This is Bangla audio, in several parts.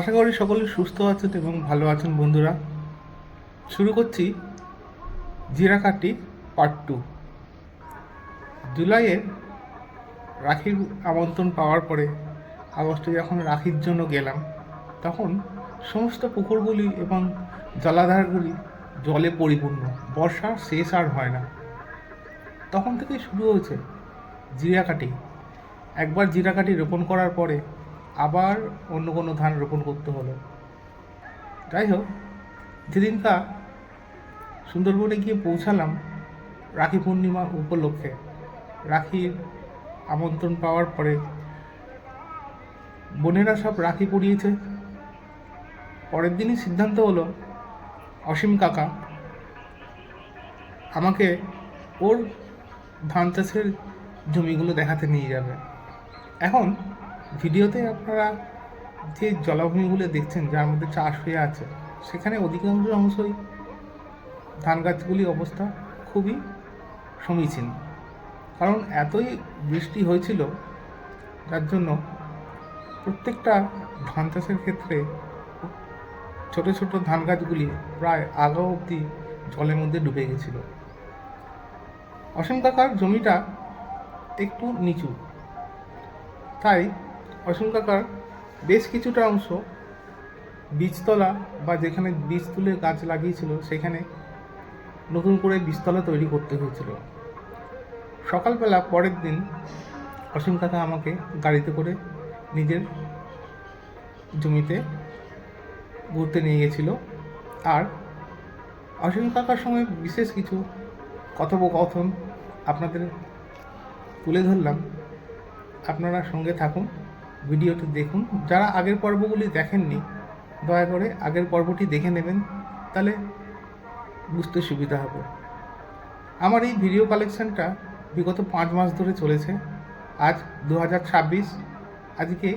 আশা করি সকলে সুস্থ আছেন এবং ভালো আছেন বন্ধুরা। শুরু করছি জিরাকাটি পার্ট টু জুলাইয়ের রাখির আমন্ত্রণ পাওয়ার পরে আগস্টে যখন রাখির জন্য গেলাম, তখন সমস্ত পুকুরগুলি এবং জলাধারগুলি জলে পরিপূর্ণ। বর্ষা শেষ আর হয় না। তখন থেকেই শুরু হয়েছে জিরাকাটি। একবার জিরাকাটি রোপণ করার পরে আবার অন্য কোনো ধান রোপণ করতে হলো। যাই হোক যেদিনকা সুন্দরবনে গিয়ে পৌঁছালাম রাখি পূর্ণিমা উপলক্ষে, রাখির আমন্ত্রণ পাওয়ার পরে বোনেরা সব রাখি পরিয়েছে। পরের দিনই সিদ্ধান্ত হলো, অসীম কাকা আমাকে ওর ধান চাষের জমিগুলো দেখাতে নিয়ে যাবে। এখন ভিডিওতে আপনারা যে জলাভূমিগুলো দেখছেন, যার মধ্যে চাষ হয়ে আছে, সেখানে অধিকাংশ অংশই ধান গাছগুলি অবস্থা খুবই সমীচীন। কারণ এতই বৃষ্টি হয়েছিল, যার জন্য প্রত্যেকটা ধান চাষের ক্ষেত্রে ছোট ছোট ধান গাছগুলি প্রায় আগা অবধি জলের মধ্যে ডুবে গেছিল। অসীম কাকার জমিটা একটু নিচু, তাই অসীম কাকার বেশ কিছুটা অংশ বীজতলা বা যেখানে বীজ তুলে গাছ লাগিয়েছিল, সেখানে নতুন করে বীজতলা তৈরি করতে হয়েছিল। সকালবেলা পরের দিন অসীম কাকা আমাকে গাড়িতে করে নিজের জমিতে ঘুরতে নিয়ে গেছিল। আর অসীম কাকার সঙ্গে বিশেষ কিছু কথোপকথন আপনাদের তুলে ধরলাম। আপনারা সঙ্গে থাকুন। ভিডিওটি দেখুন। যারা আগের পর্বগুলি দেখেননি, দয়া করে আগের পর্বটি দেখে নেবেন, তাহলে বুঝতে সুবিধা হবে। আমার এই ভিডিও কালেকশনটা বিগত পাঁচ মাস ধরে চলেছে। আজ দু হাজার ছাব্বিশ, আজকে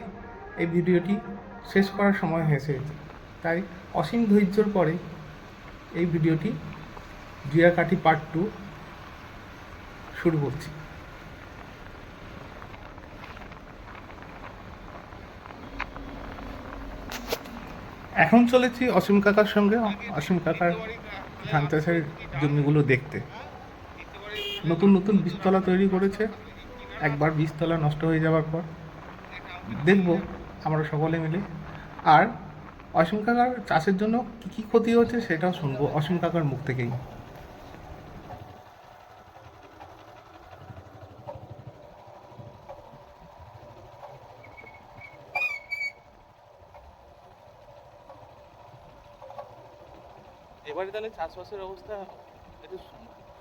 এই ভিডিওটি শেষ করার সময় হয়েছে। তাই অসীম ধৈর্যর পরে এই ভিডিওটি জিয়াকাঠি পার্ট টু শুরু করছি। এখন চলেছি অসীম কাকার সঙ্গে। অসীম কাকার ধান চাষের জমিগুলো দেখতে। নতুন নতুন বীজতলা তৈরি করেছে। একবার বীজতলা নষ্ট হয়ে যাওয়ার পর দেখব, আমরা সকলে মিলে। আর অসীম কাকার চাষের জন্য কী কী ক্ষতি হচ্ছে সেটাও শুনব অসীম কাকার মুখ থেকেই। এবারে তাহলে চাষবাসের অবস্থা একটু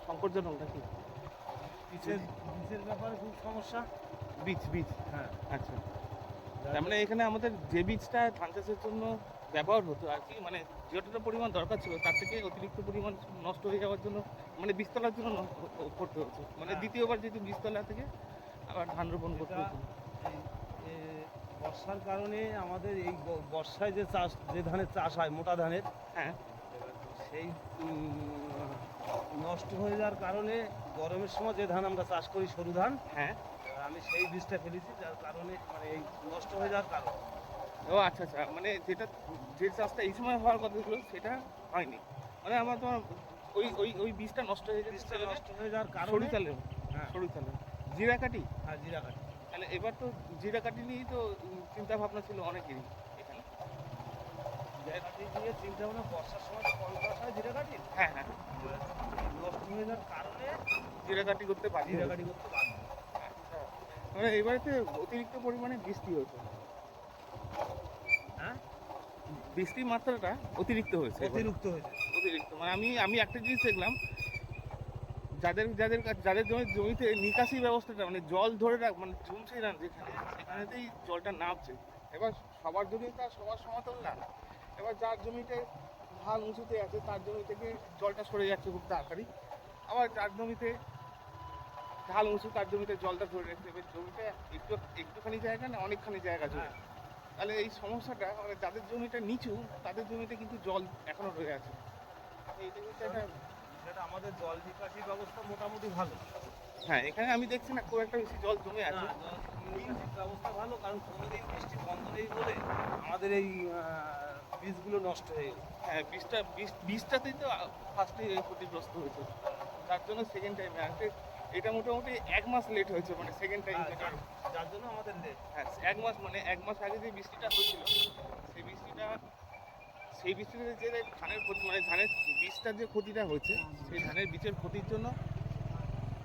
সংকটজনক নাকি? বীজের বীজের ব্যাপারে খুব সমস্যা। বীজ বীজ হ্যাঁ আচ্ছা। তার মানে এখানে আমাদের যে বীজটা ধান চাষের জন্য ব্যবহার হতো আর কি মানে যতটা পরিমাণ দরকার ছিল তার থেকে অতিরিক্ত পরিমাণ নষ্ট হয়ে যাওয়ার জন্য মানে বীজতলার জন্য করতে হতো। মানে হ্যাঁ। দ্বিতীয়বার যেহেতু বীজতলা থেকে আবার ধান রোপণ করতে হতো। বর্ষার কারণে আমাদের এই বর্ষায় যে চাষ যে ধানের চাষ হয় মোটা ধানের হ্যাঁ। সেই নষ্ট হয়ে যাওয়ার কারণে গরমের সময় যে ধান আমরা চাষ করি সরু ধান হ্যাঁ। আমি সেই বীজটা ফেলেছি যার কারণে মানে এই নষ্ট হয়ে যাওয়ার কারণ। ও আচ্ছা আচ্ছা। মানে যেটা যে চাষটা এই সময় হওয়ার কথা ছিল সেটা হয়নি। মানে আমার তোমার ওই ওই ওই বীজটা নষ্ট হয়ে গেছে বীজটা নষ্ট হয়ে যাওয়ার সরু কারণে চালের হ্যাঁ। সরু চালের জিরা কাটি? আর জিরা কাঠি তাহলে এবার তো জিরা কাটি নিয়েই তো চিন্তা ভাবনা ছিল অনেকেরই এখানে জিরা কাঠি দিয়ে চিন্তা ভাবনা বর্ষার সময় তো কম চাষ হয় হ্যাঁ। জিরা কাটি করতে পারি জিরা করতে বাধ্য মানে এবারেতে অতিরিক্ত পরিমাণে বৃষ্টি হয়েছে। হ্যাঁ? বৃষ্টির মাত্রাটা অতিরিক্ত হয়েছে অতিরিক্ত হয়েছে। অতিরিক্ত। মানে আমি আমি একটা জিনিস দেখলাম যাদের যাদের যাদের জমি জমিতে নিকাশি ব্যবস্থাটা মানে জল ধরে রাখ মানে জমছে না যেখানে সেখানেতেই জলটা নামছে। এবার সবার জমি তো আর সবার সমাতল না। এবার যার জমিতে ধান উঁচুতে আছে তার জমি থেকে জলটা সরে যাচ্ছে খুব তাড়াতাড়ি। আবার যার জমিতে ঢাল উঁচু তার জমিতে জলটা ধরে রাখতে হবে জমিটা একটু একটুখানি জায়গা না অনেকখানি জায়গা জুড়ে হ্যাঁ। তাহলে এই সমস্যাটা মানে যাদের জমিটা নিচু তাদের জমিতে কিন্তু জল এখনও রয়ে আছে। এইটা কিন্তু একটা আমাদের জল নিকাশি ব্যবস্থা মোটামুটি ভালো। হ্যাঁ এখানে আমি দেখছি না খুব একটা বেশি জল জমে আছে। ব্যবস্থা ভালো কারণ কোনোদিন বৃষ্টি বন্ধ নেই বলে আমাদের এই বীজগুলো নষ্ট হয়ে গেল। হ্যাঁ বীজটা বীজ বীজটাতেই তো ফার্স্টে ক্ষতিগ্রস্ত হয়েছে। তার জন্য সেকেন্ড টাইমে টাইম এটা মোটামুটি এক মাস লেট হয়েছে মানে সেকেন্ড টাইম যেটা যার জন্য আমাদের লেট হ্যাঁ এক মাস মানে এক মাস আগে যে বৃষ্টিটা হয়েছিল সেই বৃষ্টিটা সেই বৃষ্টিতে যে ধানের ক্ষতি মানে ধানের বীজটার যে ক্ষতিটা হয়েছে সেই ধানের বীজের ক্ষতির জন্য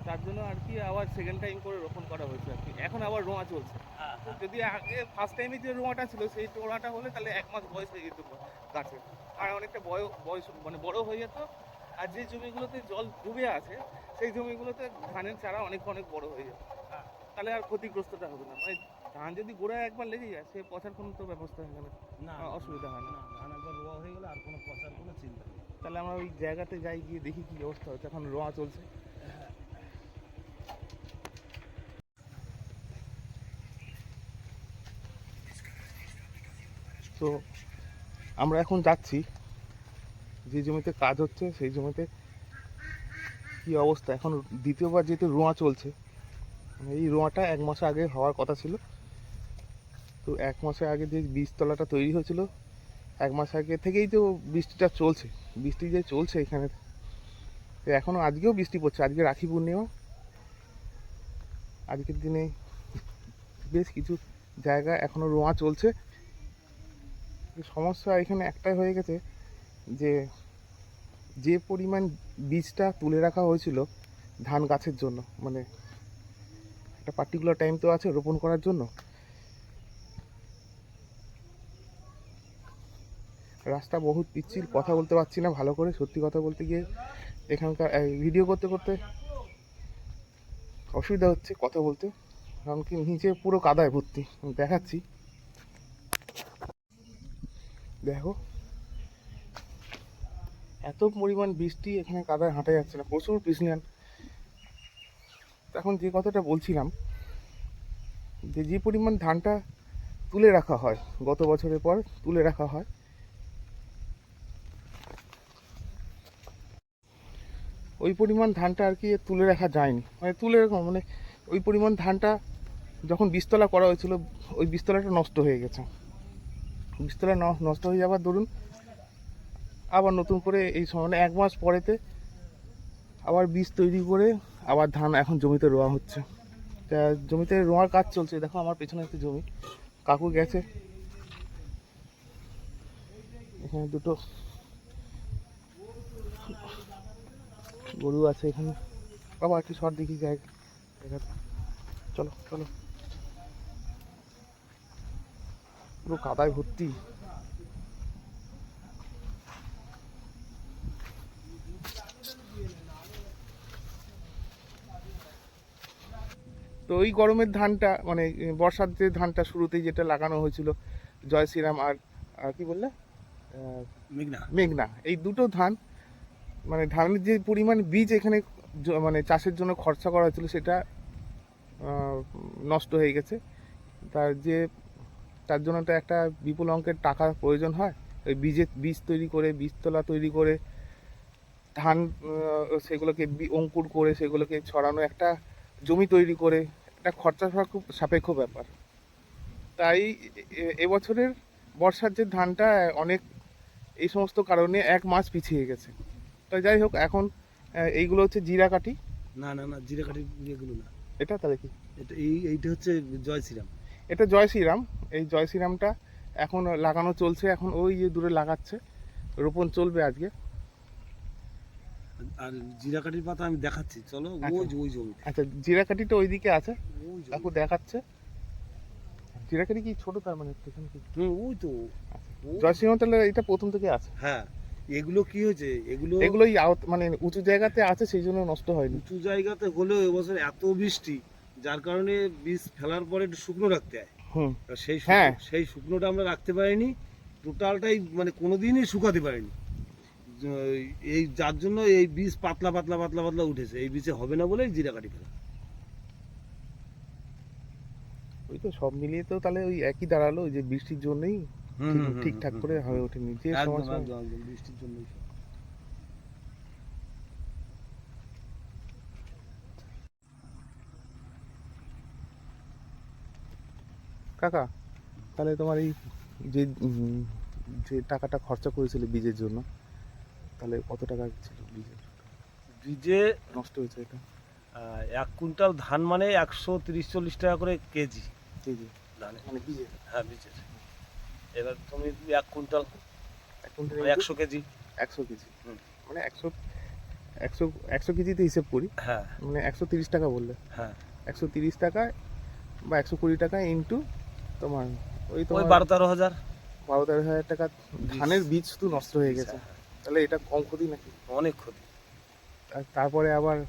তার জন্য আর কি আবার সেকেন্ড টাইম করে রোপণ করা হয়েছে আর কি। এখন আবার রোয়া চলছে। হ্যাঁ তো যদি আগে ফার্স্ট টাইমে যে রোয়াটা ছিল সেই রোয়াটা হলে তাহলে এক মাস বয়স হয়ে যেত গাছে। আর অনেকটা বয় বয়স মানে বড় হয়ে যেত। আর যে জমিগুলোতে জল ডুবে আছে সেই জমিগুলোতে ধানের চারা অনেক অনেক বড় হয়ে যেত। হ্যাঁ। তাহলে আর ক্ষতিগ্রস্তটা হবে না। মানে ধান যদি গোড়ায় একবার লেগে যায় সে পচার কোনো তো ব্যবস্থা হবে না। না অসুবিধা হয় না। না ধান একবার রোয়া হয়ে গেলে আর কোনো পচার কোনো চিন্তা নেই। তাহলে আমরা ওই জায়গাতে যাই গিয়ে দেখি কি অবস্থা হচ্ছে। এখন রোয়া চলছে। তো আমরা এখন যাচ্ছি। যে জমিতে কাজ হচ্ছে, সেই জমিতে কি অবস্থা? এখন দ্বিতীয়বার যেহেতু রোয়া চলছে এই রোয়াটা এক মাস আগে হওয়ার কথা ছিল। তো এক মাসের আগে যে বীজতলাটা তৈরি হয়েছিল, এক মাস আগে থেকেই তো বৃষ্টিটা চলছে। বৃষ্টি যে চলছে এখানে, তো এখনও আজকেও বৃষ্টি পড়ছে। আজকে রাখি পূর্ণিমা। আজকের দিনে বেশ কিছু জায়গা এখনও রোয়া চলছে। সমস্যা এখানে একটাই হয়ে গেছে যে যে পরিমাণ বীজটা তুলে রাখা হয়েছিল ধান গাছের জন্য মানে একটা পার্টিকুলার টাইম তো আছে রোপণ করার জন্য, রাস্তা বহুত পিচ্ছিল, কথা বলতে পারছি না, ভালো করে সত্যি কথা বলতে গিয়ে এখানকার ভিডিও করতে করতে অসুবিধা হচ্ছে কথা বলতে, কারণ কি নিচে পুরো কাদায় ভর্তি, দেখাচ্ছি। দেখো। এত পরিমাণ বৃষ্টি এখানে কাদায় হাঁটা যাচ্ছে না, প্রচুর পিছলিয়ান এখন যে কথাটা বলছিলাম, যে যে পরিমাণ ধানটা তুলে রাখা হয়, গত বছরের পর তুলে রাখা হয়, ওই পরিমাণ ধানটা আর কি তুলে রাখা যায়নি। মানে তুলে রাখা মানে ওই পরিমাণ ধানটা যখন বীজতলা করা হয়েছিল, ওই বীজতলাটা নষ্ট হয়ে গেছে। বীজতলা নষ্ট হয়ে যাবার দরুন আবার নতুন করে এই সময় এক মাস পরেতে আবার বীজ তৈরি করে আবার ধান এখন জমিতে রোয়া হচ্ছে। তা জমিতে রোয়ার কাজ চলছে। দেখো আমার পেছনে একটা জমি। কাকু গেছে। এখানে দুটো গরু আছে এখানে। বাবা, একটু শর্ট দেখি জায়গা চলো চলো। পুরো কাদায় ভর্তি। তো ওই গরমের ধানটা মানে বর্ষার যে ধানটা শুরুতেই যেটা লাগানো হয়েছিল জয় শ্রীরাম আর আর কি বললে? মেঘনা। মেঘনা। এই দুটো ধান মানে ধানের যে পরিমাণ বীজ এখানে মানে চাষের জন্য খরচা করা হয়েছিল সেটা নষ্ট হয়ে গেছে। তার যে তার জন্য তো একটা বিপুল অঙ্কের টাকা প্রয়োজন হয়। ওই বীজের বীজ তৈরি করে বীজতলা তৈরি করে ধান সেগুলোকে বি- অঙ্কুর করে সেগুলোকে ছড়ানো একটা জমি তৈরি করে একটা খরচা খুব সাপেক্ষ ব্যাপার। তাই এবছরের বর্ষার যে ধানটা অনেক এই সমস্ত কারণে এক মাস পিছিয়ে গেছে। তাই যাই হোক এখন এইগুলো হচ্ছে জিরা কাঠি। না না না জিরে কাঠি ইয়েগুলো না। এটা তাহলে কি? এটা এই এইটা হচ্ছে জয় শ্রীরাম। এটা জয় শ্রীরাম। এই জয় শ্রীরামটা এখন লাগানো চলছে এখন ওই যে দূরে লাগাচ্ছে। রোপণ চলবে আজকে। আর জিরা কাঠির পাতা আমি দেখাচ্ছি চলো আচ্ছা। ওই ওই জমিতে। আচ্ছা জিরা কাঠিটা ওইদিকে আছে কাকু দেখাচ্ছে। জিরা কাঠি কি ছোট তার মানে ওই তো। ও- জয় তাহলে এটা প্রথম থেকে আছে। হ্যাঁ এগুলো কি হয়েছে? এগুলো এগুলোই আউট মানে উঁচু জায়গাতে আছে সেই জন্য নষ্ট হয়নি। উঁচু জায়গাতে হলেও এবছর এত বৃষ্টি যার কারণে বীজ ফেলার পরে একটু শুকনো রাখতে হয়। সেই হ্যাঁ। সেই শুকনোটা আমরা রাখতে পারিনি টোটালটাই মানে কোনোদিনই শুকাতে পারিনি। এই যার জন্য এই বীজ পাতলা পাতলা পাতলা পাতলা উঠেছে এই বীজে হবে না বলেই জিরা কাটি ফেলা। ওই তো সব মিলিয়ে তো তাহলে ওই একই দাঁড়াল ওই যে বৃষ্টির জন্যই ঠিকঠাক করে হয়ে ওঠেনি যে বৃষ্টির জন্যই কাকা তাহলে তোমার এই যে যে টাকাটা খরচা করেছিলে বীজের জন্য তাহলে কত টাকা ছিল বীজের? বীজে নষ্ট হয়েছে এটা? এক কুইন্টাল ধান মানে একশো তিরিশ চল্লিশ টাকা করে কেজি। যে ধানে। মানে বীজের? হ্যাঁ বীজের। এবার তুমি এক কুইন্টাল এক কুইন্টাল একশো কেজি। একশো কেজি। মানে একশো একশো একশো কেজিতে হিসেব করি। হ্যাঁ। মানে একশো তিরিশ টাকা বললে। হ্যাঁ। একশো তিরিশ টাকা বা একশো কুড়ি টাকা ইন্টু তোমার ওই তোমার বারো তেরো হাজার। বারো তেরো হাজার টাকা ধানের বীজ শুধু নষ্ট হয়ে গেছে। হ্যাঁ, তাহলে এটা কম ক্ষতি নাকি? অনেক ক্ষতি। তারপরে আবার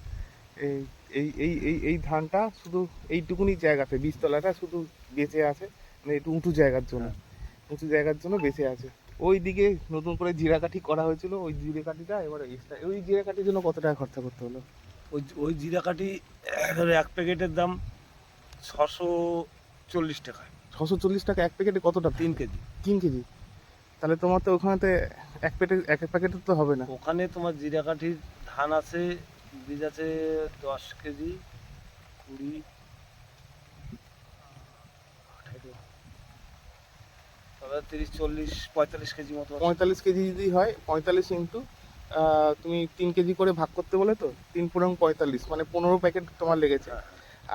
এই এই এই এই এই ধানটা শুধু এইটুকুনি জায়গাতে বীজতলাটা শুধু বেঁচে আছে মানে একটু উঁচু জায়গার জন্য। হ্যাঁ। উঁচু জায়গার জন্য বেঁচে আছে। ওই দিকে নতুন করে জিরাকাঠি করা হয়েছিল ওই জিরাকাঠিটা এবার extra- ওই জিরাকাঠির জন্য কত টাকা খরচা করতে হলো? ওই ওই জিরা কাঠি এক প্যাকেটের দাম ছশো চল্লিশ টাকা। ছশো চল্লিশ টাকা এক প্যাকেটে কতটা? তিন কেজি। তিন কেজি। তাহলে তোমার তো ওখানেতে এক প্যাকেট এক এক প্যাকেটে তো হবে না। ওখানে তোমার জিরা কাঠির ধান আছে বীজ আছে দশ কেজি কুড়ি তিরিশ চল্লিশ পঁয়তাল্লিশ কেজি মতো পঁয়তাল্লিশ কেজি যদি হয় পঁয়তাল্লিশ ইন্টু তুমি তিন কেজি করে ভাগ করতে বলে তো তিন পনেরো পঁয়তাল্লিশ মানে পনেরো প্যাকেট তোমার লেগেছে। হ্যাঁ।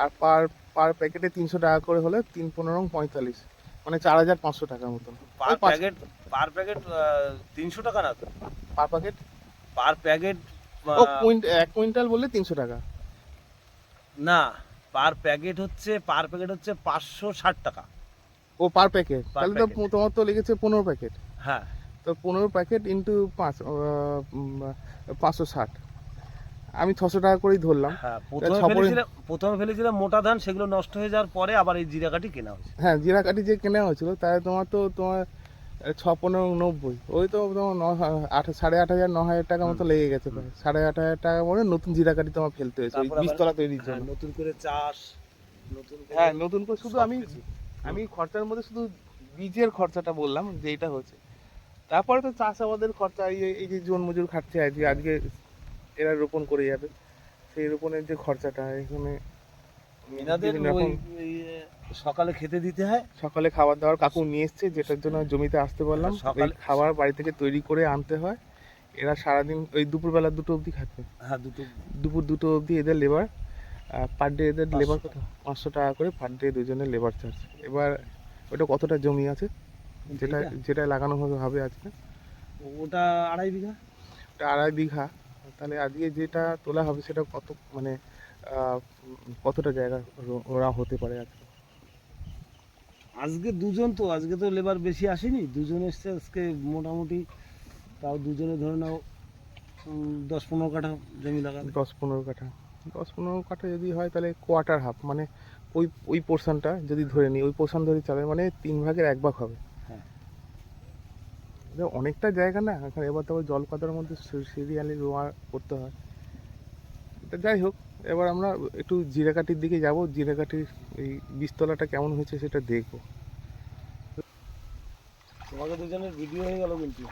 আর পার পার প্যাকেটে তিনশো টাকা করে হলে তিন পনেরো পঁয়তাল্লিশ। মানে চার হাজার পাঁচশো টাকার মতন। পার প্যাকেট পার প্যাকেট তিনশো টাকা না? তো পার প্যাকেট? পার প্যাকেট এক কুইন্টাল বললে তিনশো টাকা। না পার প্যাকেট হচ্ছে পার প্যাকেট হচ্ছে পাঁচশো ষাট টাকা। ও পার প্যাকেট। তাহলে তো তোমার তো লেগেছে পনেরো প্যাকেট। হ্যাঁ। তো পনেরো প্যাকেট ইন্টু পাঁচ পাঁচশো ষাট। আমি ছশো টাকা করেই ধরলাম। হ্যাঁ প্রথমে ফেলেছিলাম মোটা ধান সেগুলো নষ্ট হয়ে যাওয়ার পরে আবার এই জিরা কাঠি কেনা হয়েছে। হ্যাঁ জিরা কাঠি যে কেনা হয়েছিল তাই তোমার তো তোমার ছ পনেরো নব্বই। ওই তো তোমার ন আট সাড়ে আট হাজার ন হাজার টাকা মতো লেগে গেছে সাড়ে আট হাজার টাকা পরে নতুন জিরা কাঠি তোমার ফেলতে হয়েছে ওই বীজতলা তৈরির হ্যাঁ, জন্য। নতুন করে চাষ নতুন করে হ্যাঁ নতুন করে শুধু আমি আমি খরচার মধ্যে শুধু বীজের খরচাটা বললাম যে এটা হচ্ছে তারপরে তো চাষাবাদের খরচা এই যে জন মজুর খাচ্ছে আজকে আজকে এরা রোপণ করে যাবে। সেই রোপণের যে খরচাটা এখানে এনাদের ওই সকালে খেতে দিতে হয়? সকালে খাবার দাবার কাকু নিয়ে এসছে যেটার জন্য জমিতে আসতে বললাম আর সকালে- খাবার বাড়ি থেকে তৈরি করে আনতে হয়। এরা সারাদিন ওই দুপুরবেলা দুটো অবধি খাচ্ছে হ্যাঁ দুটো দুপুর দুটো অবধি এদের লেবার পার ডে এদের লেবার কত পাঁচশো টাকা করে পার ডে দুজনের লেবার চার্জ এবার ওটা কতটা জমি আছে? যেটা? যেটা লাগানো হবে হবে আজকে। ওটা আড়াই বিঘা? ওটা আড়াই বিঘা। তাহলে আজকে যেটা তোলা হবে সেটা কত মানে কতটা জায়গা ওরা হতে পারে আজকে? আজকে দুজন তো আজকে তো লেবার বেশি আসেনি। দুজন এসছে আজকে মোটামুটি তাও দুজনে ধরে নাও দশ পনেরো কাঠা জমি লাগাবে। দশ পনেরো কাঠা। দশ পনেরো কাঠা যদি হয় তাহলে কোয়ার্টার হাফ মানে ওই ওই পোর্শনটা যদি ধরে নিই ওই পোর্শন ধরে চালায় মানে তিন ভাগের এক ভাগ হবে। অনেকটা জায়গা না? এখানে এবার তো আবার জল কাদার মধ্যে সিরিয়ালি রোয়া করতে হয়। তা যাই হোক এবার আমরা একটু জিরাকাঠির দিকে যাব। জিরাকাঠির এই বীজতলাটা কেমন হয়েছে সেটা দেখব। তোমাকে দুজনের ভিডিও হয়ে গেল কিন্তু।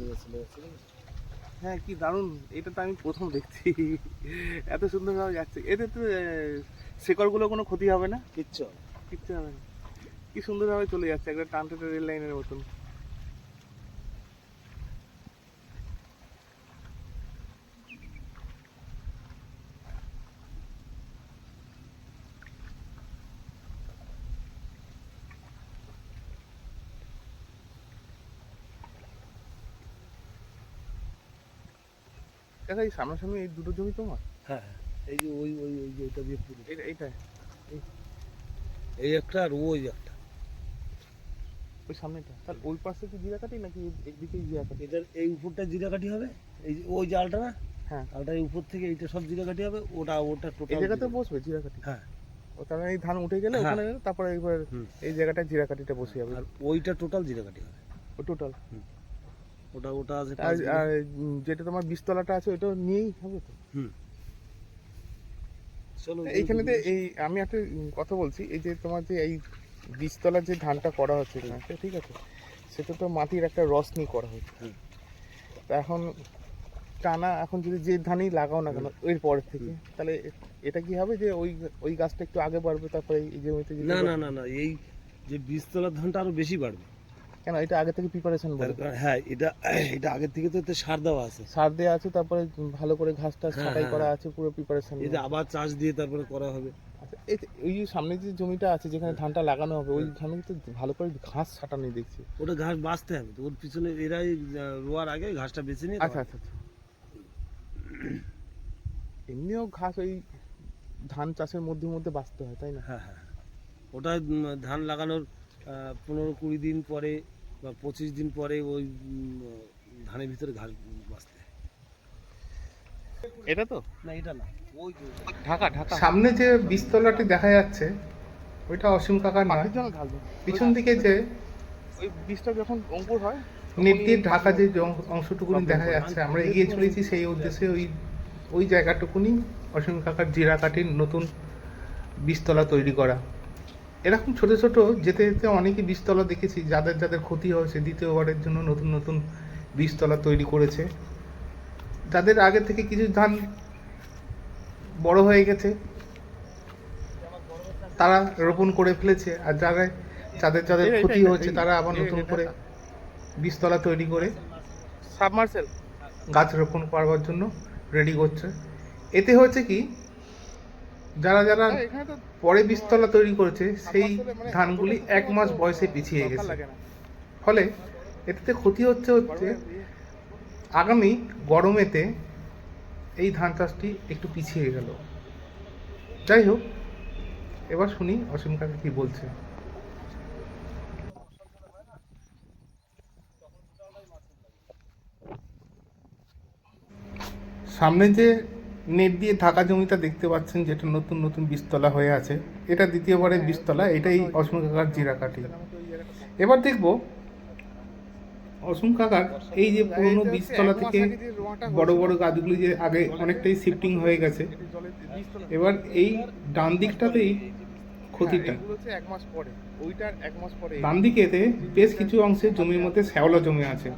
নিয়ে চলে। হ্যাঁ কি দারুণ। এটা তো আমি প্রথম দেখছি। এত সুন্দরভাবে যাচ্ছে। এতে তো শেকড়গুলো কোনো ক্ষতি হবে না? কিচ্ছু। কিচ্ছু হবে না। কি সুন্দরভাবে চলে যাচ্ছে একটা টান টেনে রেল লাইনের মতন। দেখা এই সামনাসামনি এই দুটো জমি তোমার? হ্যাঁ হ্যাঁ। এই যে ওই ওই ওই যে ওইটা দিয়ে পুরো। এটা এইটা এই। একটা আর ওই একটা। ওই সামনেটা তাহলে ওই পাশে কি জিরা কাটি নাকি একদিকেই জিরা কাটি এটার এই উপরটা জিরাকাঠি হবে? এই যে ওই জালটা না? হ্যাঁ। জালটা এই উপর থেকে এইটা সব জিরাকাঠি হবে? ওটা ওটা টোটাল এই জায়গাতে বসবে জিরা কাটি হ্যাঁ। ও তার মানে এই ধান উঠে গেলে হ্যাঁ। ওখানে তারপরে একবার এই জায়গাটায় জিরা কাটিটা বসে যাবে। আর ওইটা টোটাল জিরাকাঠি হবে। ও টোটাল ওটা ওটা আছে আর যেটা তোমার বীজতলাটা আছে ওটা নিয়েই হবে তো? হুম। চলো এই আমি একটা কথা বলছি এই যে তোমার যে এই বীজতলার যে ধানটা করা হচ্ছে ঠিক আছে? সেটা তো মাটির একটা রস নিয়ে করা হচ্ছে। তা এখন টানা এখন যদি যে ধানই লাগাও না কেন এর পর থেকে তাহলে এটা কি হবে যে ওই ওই গাছটা একটু আগে বাড়বে তারপরে এই জমিতে না না না না এই যে বীজতলার ধানটা আরও বেশি বাড়বে। কেন? এটা আগে থেকে প্রিপারেশন হ্যাঁ এটা এটা আগের থেকে তো সার দেওয়া আছে। সার দেওয়া আছে তারপরে ভালো করে ঘাসটা হ্যাঁ, ছাঁটাই হ্যাঁ, করা হ্যাঁ। আছে পুরো প্রিপারেশন এটা আবার চাষ দিয়ে তারপরে করা হবে। আচ্ছা ওই যে সামনে যে জমিটা আছে যেখানে ধানটা লাগানো হবে ওই ধানে তো ভালো করে ঘাস ছাটানি দেখছি। ওটা ঘাস বাঁচতে হবে ওর পিছনে এরাই রোয়ার আগে ঘাসটা বেছে নিয়ে আচ্ছা আচ্ছা আচ্ছা। এমনিও ঘাস ওই ধান চাষের মধ্যে মধ্যে বাঁচতে হয় তাই না? হ্যাঁ হ্যাঁ। ওটা ধান লাগানোর পনেরো কুড়ি দিন পরে বা পঁচিশ দিন পরে ওই ধানের ভিতরে ঘাস বাঁচতে। এটা তো? না এটা না। ওই ঢাকা ঢাকা। সামনে যে বীজতলাটি দেখা যাচ্ছে ওইটা অসীম নয়। জন্য ঢালবে পিছন দিকে যে ওই বীজটা যখন অঙ্কুর হয় দিয়ে ঢাকা যে অংশটুকুনি দেখা যাচ্ছে আমরা এগিয়ে চলেছি সেই উদ্দেশ্যে ওই ওই জায়গাটুকুনি অসীম কাকার জিরা কাঠির নতুন বীজতলা তৈরি করা। এরকম ছোট ছোট যেতে যেতে অনেকই বীজতলা দেখেছি যাদের যাদের ক্ষতি হয়েছে দ্বিতীয়বারের জন্য নতুন নতুন বীজতলা তৈরি করেছে। যাদের আগে থেকে কিছু ধান বড় হয়ে গেছে তারা রোপণ করে ফেলেছে আর যারা যাদের যাদের ক্ষতি হয়েছে তারা আবার নতুন করে বীজতলা তৈরি করে সাবমার্সেল গাছ রোপণ করবার জন্য রেডি করছে। এতে হয়েছে কি যারা যারা পরে বীজতলা তৈরি করেছে সেই মানে ধানগুলি এক মাস বয়সে পিছিয়ে গেছে। ফলে এতে ক্ষতি হচ্ছে হচ্ছে আগামী গরমেতে এই ধান চাষটি একটু পিছিয়ে গেল। যাই হোক এবার শুনি অসীম কাকা কি বলছে। সামনে যে নেট দিয়ে ঢাকা জমিটা দেখতে পাচ্ছেন যেটা নতুন নতুন বীজতলা হয়ে আছে। এটা দ্বিতীয়বারের বীজতলা এটাই অসীম কাকার জিরা কাঠি। এবার দেখব অসীম কাকার এই যে পুরনো বীজতলা থেকে বড় বড় গাছগুলি যে আগে অনেকটাই শিফটিং হয়ে গেছে। এবার এই ডান দিকটাতেই ক্ষতিটা। হ্যাঁ, এক মাস পরে। ওইটার এক মাস পরে ডান দিকেতে বেশ কিছু অংশে জমির মধ্যে শ্যাওলা জমে আছে।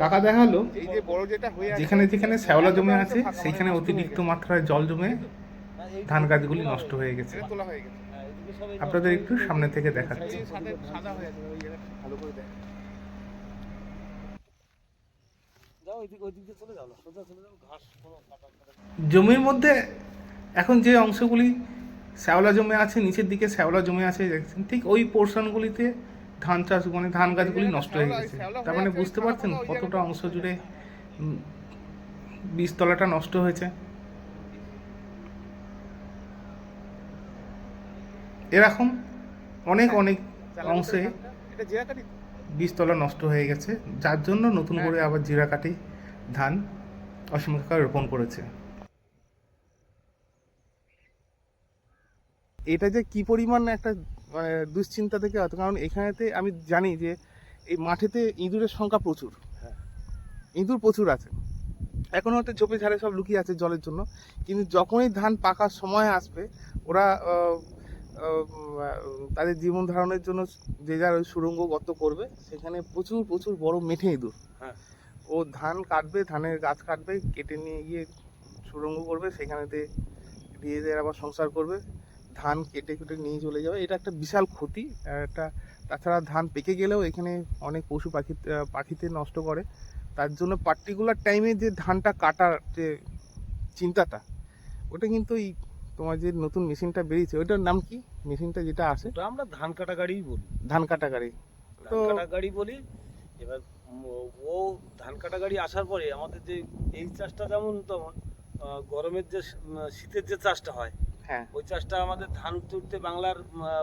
কাকা দেখাল এই যে বড় যেটা হয়ে যেখানে যেখানে শ্যাওলা জমে আছে সেখানে অতিরিক্ত মাত্রায় জল জমে ধান গাছগুলি নষ্ট হয়ে গেছে। আপনাদের একটু সামনে থেকে দেখাচ্ছি। সাদা হয়ে আছে ভালো করে দেখ জমির মধ্যে এখন যে অংশগুলি শ্যাওলা জমে আছে, নিচের দিকে শ্যাওলা জমে আছে, দেখছেন? ঠিক ওই পোর্শনগুলিতে ধান চাষ মানে ধান গাছগুলি নষ্ট হয়ে গেছে। তার মানে বুঝতে পারছেন কতটা অংশ জুড়ে বীজতলাটা নষ্ট হয়েছে। এরকম অনেক অনেক অংশে বীজতলা নষ্ট হয়ে গেছে, যার জন্য নতুন করে আবার জিরা কাটি ধান অসীম রোপণ করেছে। এটা যে কি পরিমাণ একটা মানে দুশ্চিন্তা থেকে হতো কারণ এখানেতে আমি জানি যে এই মাঠেতে ইঁদুরের সংখ্যা প্রচুর। হ্যাঁ। ইঁদুর প্রচুর আছে। এখন হয়তো ঝোপে ঝাড়ে সব লুকিয়ে আছে জলের জন্য। কিন্তু যখনই ধান পাকার সময় আসবে ওরা তাদের জীবন ধারণের জন্য যে যার ওই সুড়ঙ্গ গর্ত করবে সেখানে প্রচুর প্রচুর বড় মেঠে ইঁদুর। হ্যাঁ। ও ধান কাটবে ধানের গাছ কাটবে কেটে নিয়ে গিয়ে সুড়ঙ্গ করবে সেখানেতে দিয়ে আবার সংসার করবে। ধান কেটে কেটে নিয়ে চলে যাবে। এটা একটা বিশাল ক্ষতি। একটা তাছাড়া ধান পেকে গেলেও এখানে অনেক পশু পাখি পাখিতে নষ্ট করে। তার জন্য পার্টিকুলার টাইমে যে ধানটা কাটার যে চিন্তাটা ওটা কিন্তু এই তোমার যে নতুন মেশিনটা বেরিয়েছে ওটার নাম কি? মেশিনটা যেটা আছে? ওটা আমরা ধান কাটা গাড়িই বলি। ধান কাটা গাড়ি। ধান তো- কাটা গাড়ি বলি। এবার ও ধান কাটা গাড়ি আসার পরে আমাদের যে এই চাষটা যেমন তেমন গরমের যে শীতের যে চাষটা হয় হ্যাঁ। ওই চাষটা আমাদের ধান তুলতে বাংলার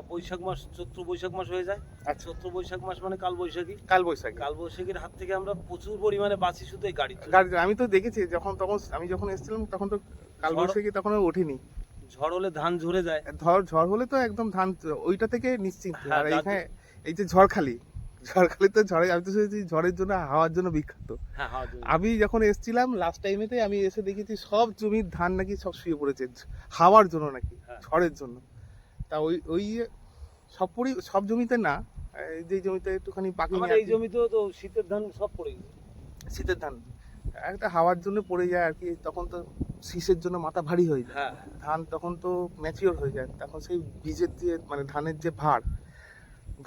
বৈশাখ মাস চৈত্র বৈশাখ মাস হয়ে যায়। আর চৈত্র বৈশাখ মাস মানে কাল বৈশাখী কাল বৈশাখী কাল বৈশাখীর হাত থেকে আমরা প্রচুর পরিমাণে বাঁচি শুধু এই গাড়ি গাড়ি আমি তো দেখেছি যখন তখন আমি যখন এসেছিলাম তখন তো কাল বৈশাখী তখন ওঠেনি। ঝড় হলে ধান ঝরে যায়। ঝড় ঝড় হলে তো একদম ধান ওইটা থেকে নিশ্চিন্ত। হ্যাঁ, আর এইখানে এই যে ঝড়খালি ঝড়খালি তো ঝড়ে আমি তো শুনেছি ঝড়ের জন্য হাওয়ার জন্য বিখ্যাত। হ্যাঁ। আমি যখন এসেছিলাম লাস্ট টাইমেতে আমি এসে দেখেছি সব জমির ধান নাকি সব শুয়ে পড়েছে হাওয়ার জন্য নাকি হ্যাঁ। ঝড়ের জন্য। তা ওই ওই সব পরি সব জমিতে না এই যে জমিতে একটুখানি পাখি আমার এই জমিতেও তো শীতের ধান সব পড়ে গেছে। শীতের ধান একটা হাওয়ার জন্য পড়ে যায় আর কি তখন তো শীষের জন্য মাথা ভারী হয়ে যায়। হ্যাঁ। ধান তখন তো ম্যাচিওর হয়ে যায় তখন সেই বীজের যে মানে ধানের যে ভার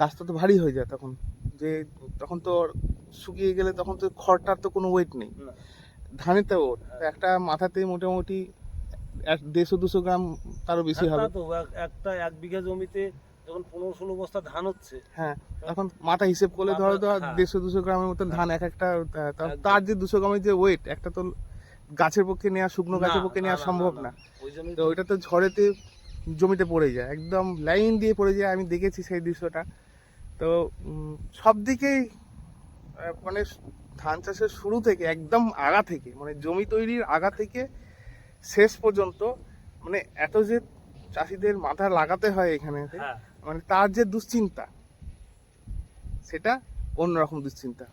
গাছটা তো ভারী হয়ে যায় তখন। যে তখন তো শুকিয়ে গেলে তখন তো খড়টার তো কোনো ওয়েট নেই। না। ধানের তো ওর। একটা মাথাতে মোটামুটি এক দেড়শো দুশো গ্রাম তারও বেশি হ্যাঁ, হবে। তো এক- একটা এক বিঘা জমিতে যখন পনেরো ষোলো বস্তা ধান হচ্ছে হ্যাঁ তখন মাথা হিসেব করলে ধরো তো হ্যাঁ। দেড়শো দুশো গ্রামের মতো ধান এক একটা তার যে দুশো গ্রামের যে ওয়েট একটা তো গাছের পক্ষে নেওয়া শুকনো গাছের পক্ষে নেওয়া সম্ভব না, তো ওইটা তো ঝড়েতে জমিতে পড়ে যায়। একদম লাইন দিয়ে পড়ে যায়। আমি দেখেছি সেই দৃশ্যটা। তো সব দিকেই মানে ধান চাষের শুরু থেকে একদম আগা থেকে মানে জমি তৈরির আগা থেকে শেষ পর্যন্ত মানে এত যে চাষিদের মাথা লাগাতে হয় এখানে হ্যাঁ। মানে তার যে দুশ্চিন্তা সেটা অন্যরকম দুশ্চিন্তা।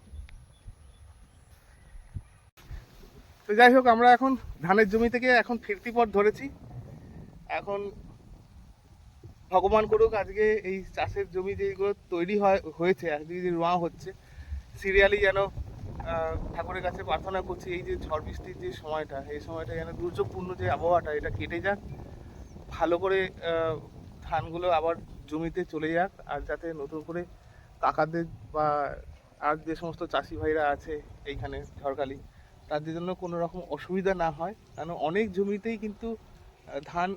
তো যাই হোক আমরা এখন ধানের জমি থেকে এখন ফিরতি পথ ধরেছি। এখন ভগবান করুক, আজকে এই চাষের জমি যেগুলো তৈরি হয়, হয়েছে, আজকে যে রোয়া হচ্ছে, সিরিয়ালি যেন ঠাকুরের কাছে প্রার্থনা করছি, এই যে ঝড় বৃষ্টির যে সময়টা, এই সময়টা যেন দুর্যোগপূর্ণ যে আবহাওয়াটা, এটা কেটে যাক, ভালো করে ধানগুলো আবার জমিতে চলে যাক, আর যাতে নতুন করে কাকাদের বা আর যে সমস্ত চাষি ভাইরা আছে এইখানে ঝড়খালি, তাদের জন্য কোনো রকম অসুবিধা না হয়, কারণ অনেক জমিতেই কিন্তু ধান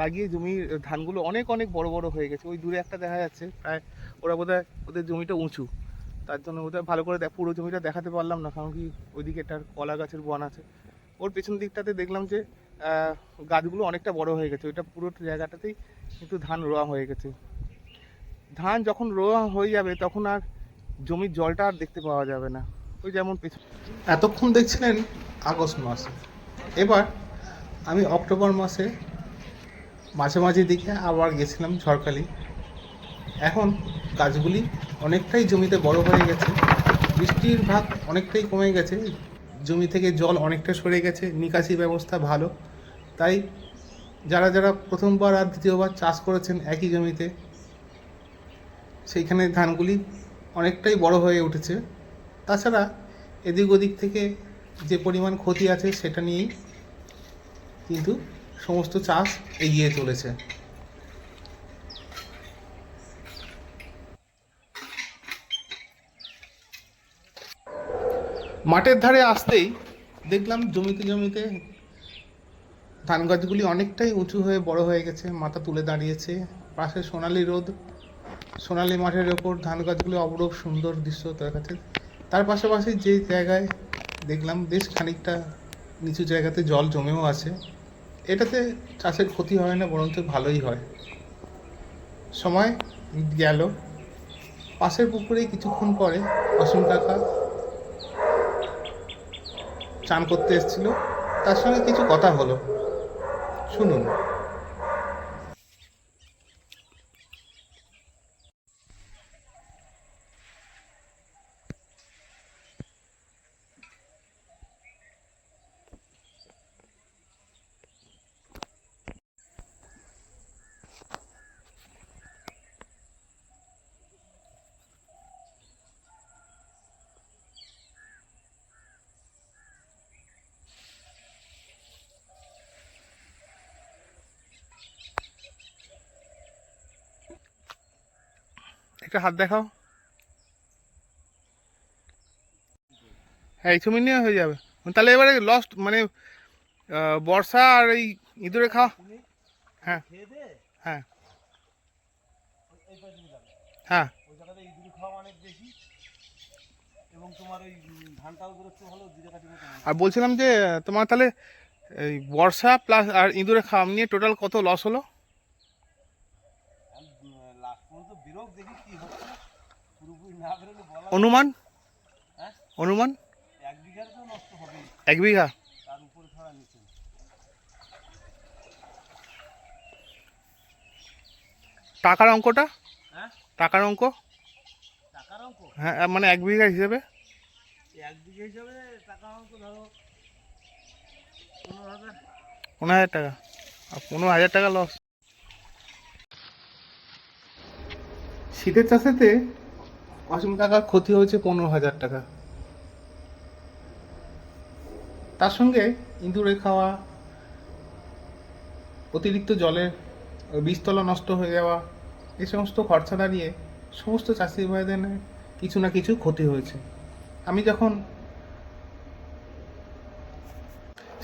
লাগিয়ে জমির ধানগুলো অনেক অনেক বড় বড় হয়ে গেছে। ওই দূরে একটা দেখা যাচ্ছে, প্রায় ওরা বোধহয় ওদের জমিটা উঁচু। তার জন্য বোধহয় ভালো করে পুরো জমিটা দেখাতে পারলাম না, কারণ কি ওইদিকে একটা কলা গাছের বন আছে। ওর পেছন দিকটাতে দেখলাম যে গাছগুলো অনেকটা বড় হয়ে গেছে। ওইটা পুরো জায়গাটাতেই কিন্তু ধান রোয়া হয়ে গেছে। ধান যখন রোয়া হয়ে যাবে, তখন আর জমির জলটা আর দেখতে পাওয়া যাবে না। ওই যেমন এতক্ষণ দেখছিলেন আগস্ট মাসে। এবার আমি অক্টোবর মাসে মাঝে মাঝে দিকে আবার গেছিলাম ঝড়খালি। এখন গাছগুলি অনেকটাই জমিতে বড় হয়ে গেছে। বৃষ্টির ভাগ অনেকটাই কমে গেছে। জমি থেকে জল অনেকটা সরে গেছে। নিকাশি ব্যবস্থা ভালো। তাই যারা যারা প্রথমবার আর দ্বিতীয়বার চাষ করেছেন একই জমিতে, সেইখানে ধানগুলি অনেকটাই বড় হয়ে উঠেছে। তাছাড়া এদিক ওদিক থেকে যে পরিমাণ ক্ষতি আছে সেটা নিয়েই কিন্তু সমস্ত চাষ এগিয়ে চলেছে। মাঠের ধারে আসতেই দেখলাম জমিতে জমিতে ধান গাছগুলি অনেকটাই উঁচু হয়ে বড় হয়ে গেছে, মাথা তুলে দাঁড়িয়েছে। পাশে সোনালি রোদ, সোনালি মাঠের ওপর ধান গাছগুলি অপরূপ সুন্দর দৃশ্য দেখাচ্ছে। তার পাশাপাশি যে জায়গায় দেখলাম বেশ খানিকটা নিচু জায়গাতে জল জমেও আছে। এটাতে চাষের ক্ষতি হয় না, বরঞ্চ ভালোই হয়। সময় গেল। পাশের পুকুরে কিছুক্ষণ পরে অসীম কাকা চান করতে এসেছিল। তার সঙ্গে কিছু কথা হলো। শুনুন। একটা হাত দেখাও। হ্যাঁ এই ছবি নিয়ে হয়ে যাবে। তাহলে এবারে লস্ট মানে বর্ষা আর এই ইঁদুরে খাওয়া। হ্যাঁ। হ্যাঁ। হয়। আর বলছিলাম যে, তোমার তাহলে এই বর্ষা প্লাস আর ইঁদুরে খাওয়া নিয়ে টোটাল কত লস হলো আর, উম, লাস্ট পর্যন্ত বেরোক দেখি কি হচ্ছে পুরোপুরি না বেরোলে বলা অনুমান? অনুমান? এক বিঘা। টাকার অঙ্কটা? টাকার অঙ্ক? হ্যাঁ মানে এক বিঘা হিসেবে? পনেরো হাজার টাকা। আর পনেরো হাজার টাকা লস শীতের চাষেতে অসীম কাকার ক্ষতি হয়েছে পনেরো হাজার টাকা। তার সঙ্গে ইঁদুরে খাওয়া, অতিরিক্ত জলের বীজতলা নষ্ট হয়ে যাওয়া এই সমস্ত খরচা দাঁড়িয়ে সমস্ত চাষি ভাইদের কিছু না কিছু ক্ষতি হয়েছে। আমি যখন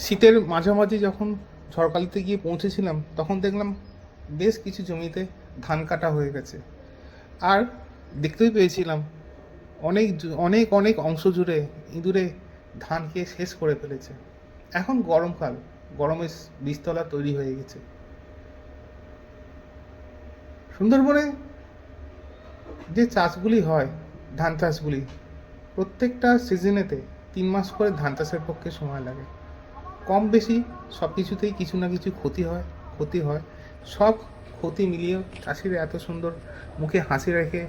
শীতের মাঝামাঝি যখন ঝড়কালিতে গিয়ে পৌঁছেছিলাম, তখন দেখলাম বেশ কিছু জমিতে ধান কাটা হয়ে গেছে। আর দেখতেই পেয়েছিলাম। অনেক অনেক অনেক অংশ জুড়ে ইঁদুরে ধান খেয়ে শেষ করে ফেলেছে। এখন গরমকাল গরমে বীজতলা তৈরি হয়ে গেছে। সুন্দরবনে যে চাষগুলি হয়, ধান চাষগুলি, প্রত্যেকটা সিজনেতে তিন মাস করে ধান চাষের পক্ষে সময় লাগে। কম বেশি সব কিছুতেই কিছু না কিছু ক্ষতি হয় ক্ষতি হয়। সব ক্ষতি মিলিয়েও চাষিরা এত সুন্দর মুখে হাসি রেখে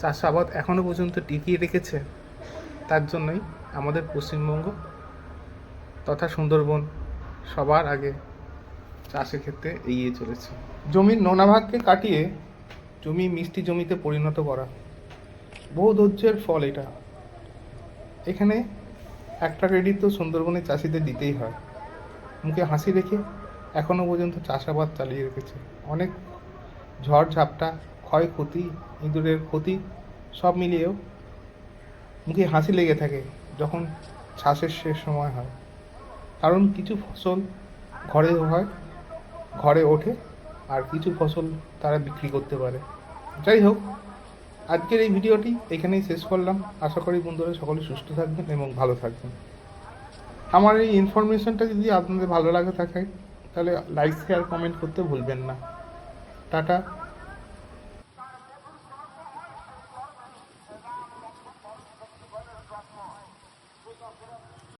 চাষাবাদ এখনও পর্যন্ত টিকিয়ে রেখেছে, তার জন্যই আমাদের পশ্চিমবঙ্গ তথা সুন্দরবন সবার আগে চাষের ক্ষেত্রে এগিয়ে চলেছে। জমির নোনা ভাগকে কাটিয়ে জমি মিষ্টি জমিতে পরিণত করা বহু ধৈর্যের ফল এটা। এখানে একটা ক্রেডিট তো সুন্দরবনের চাষিদের দিতেই হয়। মুখে হাসি রেখে এখনও পর্যন্ত চাষাবাদ চালিয়ে রেখেছে। অনেক ঝড় ঝাপটা ক্ষয়ক্ষতি ইঁদুরের ক্ষতি সব মিলিয়েও মুখে হাসি লেগে থাকে যখন চাষের শেষ সময় হয়। কারণ কিছু ফসল ঘরে হয়, ঘরে ওঠে আর কিছু ফসল তারা বিক্রি করতে পারে। যাই হোক, আজকের এই ভিডিওটি এখানেই শেষ করলাম। আশা করি বন্ধুরা সকলে সুস্থ থাকবেন এবং ভালো থাকবেন। আমার এই ইনফরমেশনটা যদি আপনাদের ভালো লাগে থাকে, তাহলে লাইক শেয়ার কমেন্ট করতে ভুলবেন না। টাটা।